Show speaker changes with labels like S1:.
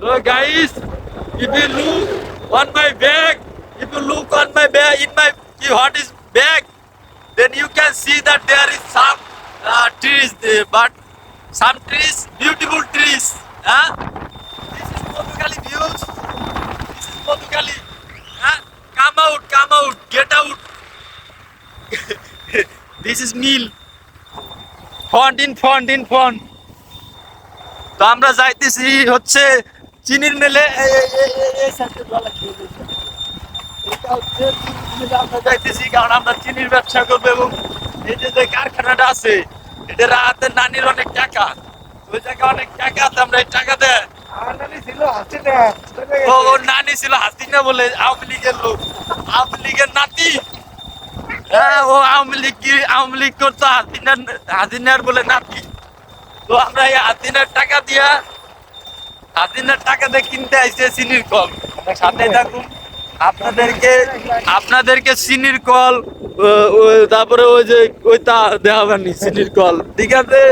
S1: So guys, if you look on my bag, if you look on my bag, in my what is bag, then you can see that there is some uh, trees there, but some trees, beautiful trees. Huh? This is Madhukali views. This is Madhukali. Huh? Come out, come out, get out. this is meal. Font in front, in font. তো আমরা যাইতেছি হচ্ছে চিনির মেলে। এটা হচ্ছে আমরা যাইতেছি কারণ আমরা চিনির ব্যবসা করব এবং এই যে যে কারখানাটা আছে এটা রাতে নানির অনেক টাকা। ওই জায়গায় অনেক টাকা আছে আমরা এই টাকা দেয় ও ওর নানি ছিল বলে আওয়ামী লীগের লোক। আওয়ামী লীগের নাতি। হ্যাঁ ও আওয়ামী লীগ কি আওয়ামী লীগ করতো হাসিনার হাসিনার বলে নাতি। তো আমরা এই হাসিনার টাকা দিয়া হাসিনার টাকা দিয়ে কিনতে আইছে চিনির কল। সাথে থাকুন, আপনাদেরকে আপনাদেরকে চিনির কল তারপরে ওই যে, ওই তা দেওয়া চিনির কল। ঠিক আছে?